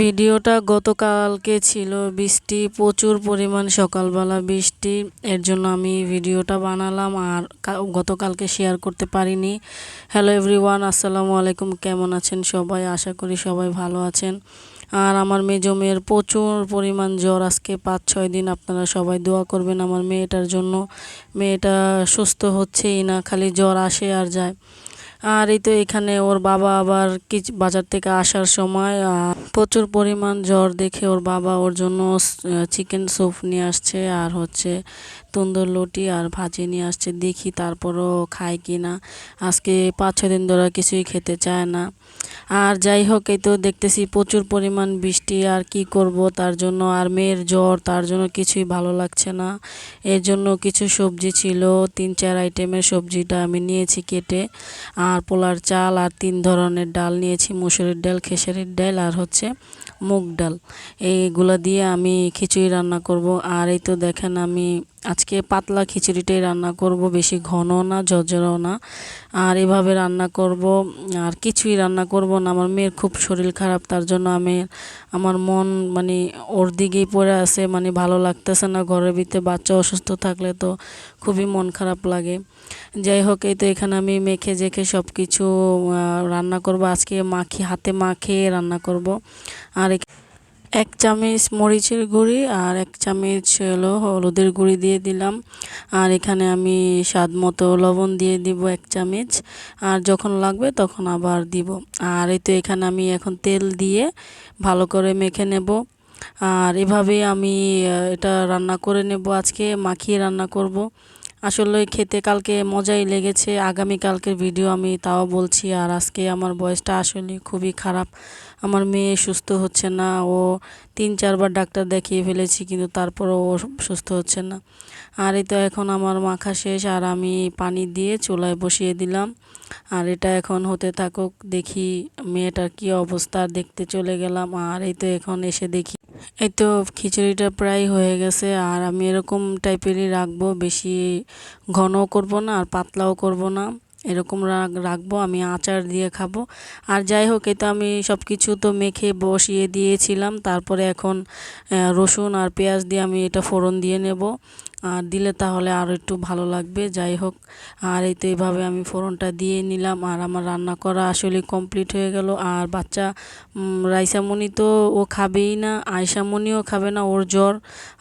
ভিডিওটা গতকালকে ছিল বৃষ্টি, প্রচুর পরিমাণ সকালবেলা বৃষ্টি। এর জন্য আমি ভিডিওটা বানালাম আর গতকালকে শেয়ার করতে পারিনি। হ্যালো এভরিওয়ান আসসালামু আলাইকুম, কেমন আছেন সবাই? আশা করি সবাই ভালো আছেন। আর আমার মেজো মেয়ের প্রচুর পরিমাণ জ্বর আজকে পাঁচ, ছয় দিন আপনারা সবাই দোয়া করবেন আমার মেয়েটার জন্য। মেয়েটা সুস্থ হচ্ছেই না, খালি জ্বর আসে আর যায়। আর এই তো এখানে ওর বাবা আবার কিছু বাজার থেকে আসার সময় প্রচুর পরিমাণ জ্বর দেখে ওর বাবা ওর জন্য চিকেন স্যুপ নিয়ে আসছে আর হচ্ছে তন্দুর লুটি আর ভাজি নিয়ে আসছে। দেখি তারপরও খায় কি না। আজকে পাঁচ ছ দিন ধরে কিছুই খেতে চায় না। আর যাই হোক, এই তো দেখতেছি প্রচুর পরিমাণ বৃষ্টি আর কি করব তার জন্য। আর মেয়ের জ্বর, তার জন্য কিছুই ভালো লাগছে না। এর জন্য কিছু সবজি ছিল, তিন চার আইটেমের সবজিটা আমি নিয়েছি কেটে। আর পোলার চাল আর তিন ধরনের ডাল নিয়েছি, মুসুরির ডাল, খেসারির ডাল আর হচ্ছে মুগ ডাল। এইগুলো দিয়ে আমি খিচুড়ি রান্না করব। আর এই তো দেখেন আমি আজকে পাতলা খিচুড়িটাই রান্না করব, বেশি ঘন না, ঝরঝরও না। আর এভাবে রান্না করব, আর কিছুই রান্না করব না। আমার মেয়ের খুব শরীর খারাপ, তার জন্য আমি, আমার মন মানে ওর দিকেই পড়ে আছে মানে ভালো লাগতেছে না। ঘরের ভিতরে বাচ্চা অসুস্থ থাকলে তো খুবই মন খারাপ লাগে। যাই হোক, এই তো এখানে আমি মেখে জেখে সব কিছু রান্না করব। আজকে মাখি, হাতে মাখে রান্না করব। আর এক চামচ মরিচের গুঁড়ি আর এক চামচ হলো হলুদের গুঁড়ি দিয়ে দিলাম। আর এখানে আমি স্বাদ মতো লবণ দিয়ে দিব এক চামচ। আর যখন লাগবে তখন আবার দিব। আর এই তো এখানে আমি এখন তেল দিয়ে ভালো করে মেখে নেব। আর এভাবেই আমি এটা রান্না করে নেব। আজকে মাখিয়ে রান্না করব। আসলে খেতে কালকে মজাই লেগেছে, আগামী কালকের ভিডিও আমি তাও বলছি। আর আজকে আমার বয়সটা আসলে খুবই খারাপ। আমার মেয়ে সুস্থ হচ্ছে না, ও তিন চারবার ডাক্তার দেখিয়ে ফেলেছি কিন্তু তারপরও ও সুস্থ হচ্ছে না। আর এই তো এখন আমার মাখা শেষ, আর আমি পানি দিয়ে চুলায় বসিয়ে দিলাম। আর এটা এখন হতে থাকুক, দেখি মেয়েটার কি অবস্থা, দেখতে চলে গেলাম। আর এই তো এখন এসে দেখি এই তো খিচুড়িটা প্রায় হয়ে গেছে, আর আমি এরকম টাইপেরই রাখব, বেশি ঘনও করব না আর পাতলাও করব না। এরকম রাখব, আমি আচার দিয়ে খাব। আর যাই হোক এটা আমি সব কিছু তো মেখে বসিয়ে দিয়েছিলাম, তারপরে এখন রসুন আর পেঁয়াজ দিয়ে আমি এটা ফোড়ন দিয়ে নেব। আর দিলে তাহলে আরও একটু ভালো লাগবে, যাই হোক। আর এই তো এইভাবে আমি ফোড়নটা দিয়ে নিলাম, আর আমার রান্না করা আসলে কমপ্লিট হয়ে গেল। আর বাচ্চা রাইসামণি তো ও খাবেই না আয়সামণিও খাবে না, ওর জ্বর।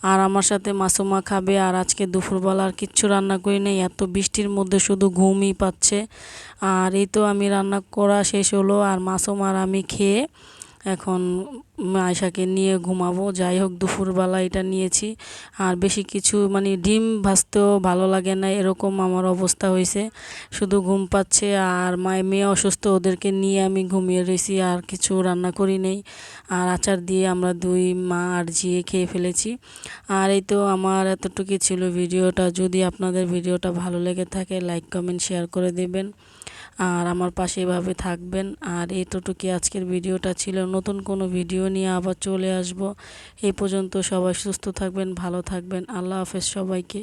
আর আমার সাথে মাসুমা খাবে, আর আজকে দুপুরবেলা আর কিচ্ছু রান্না করি নাই, এত বৃষ্টির মধ্যে শুধু ঘুমই পাচ্ছে। আর এই তো আমি রান্না করা শেষ হলো, আর মাসুম আর আমি খেয়ে এখন আয়সাকে নিয়ে ঘুমাবো, যাই হোক দুপুরবেলা এটা নিয়েছি। আর বেশি কিছু মানে ডিম ভাজতেও ভালো লাগে না, এরকম আমার অবস্থা হয়েছে। শুধু ঘুম পাচ্ছে আর মায়ের মেয়ে অসুস্থ, ওদেরকে নিয়ে আমি ঘুমিয়ে রয়েছি, আর কিছু রান্না করি নেই। আর আচার দিয়ে আমরা দুই মা আর জিয়ে খেয়ে ফেলেছি। আর এই তো আমার এতটুকুই ছিল ভিডিওটা। যদি আপনাদের ভিডিওটা ভালো লেগে থাকে, লাইক, কমেন্ট, শেয়ার করে দেবেন। আর আমার পাশে এভাবে থাকবেন। আর এতটুকুই আজকের ভিডিওটা ছিল। নতুন কোনো ভিডিও নিয়ে আবার চলে আসব। এই পর্যন্ত সবাই সুস্থ থাকবেন, ভালো থাকবেন। আল্লাহ হাফেজ সবাইকে।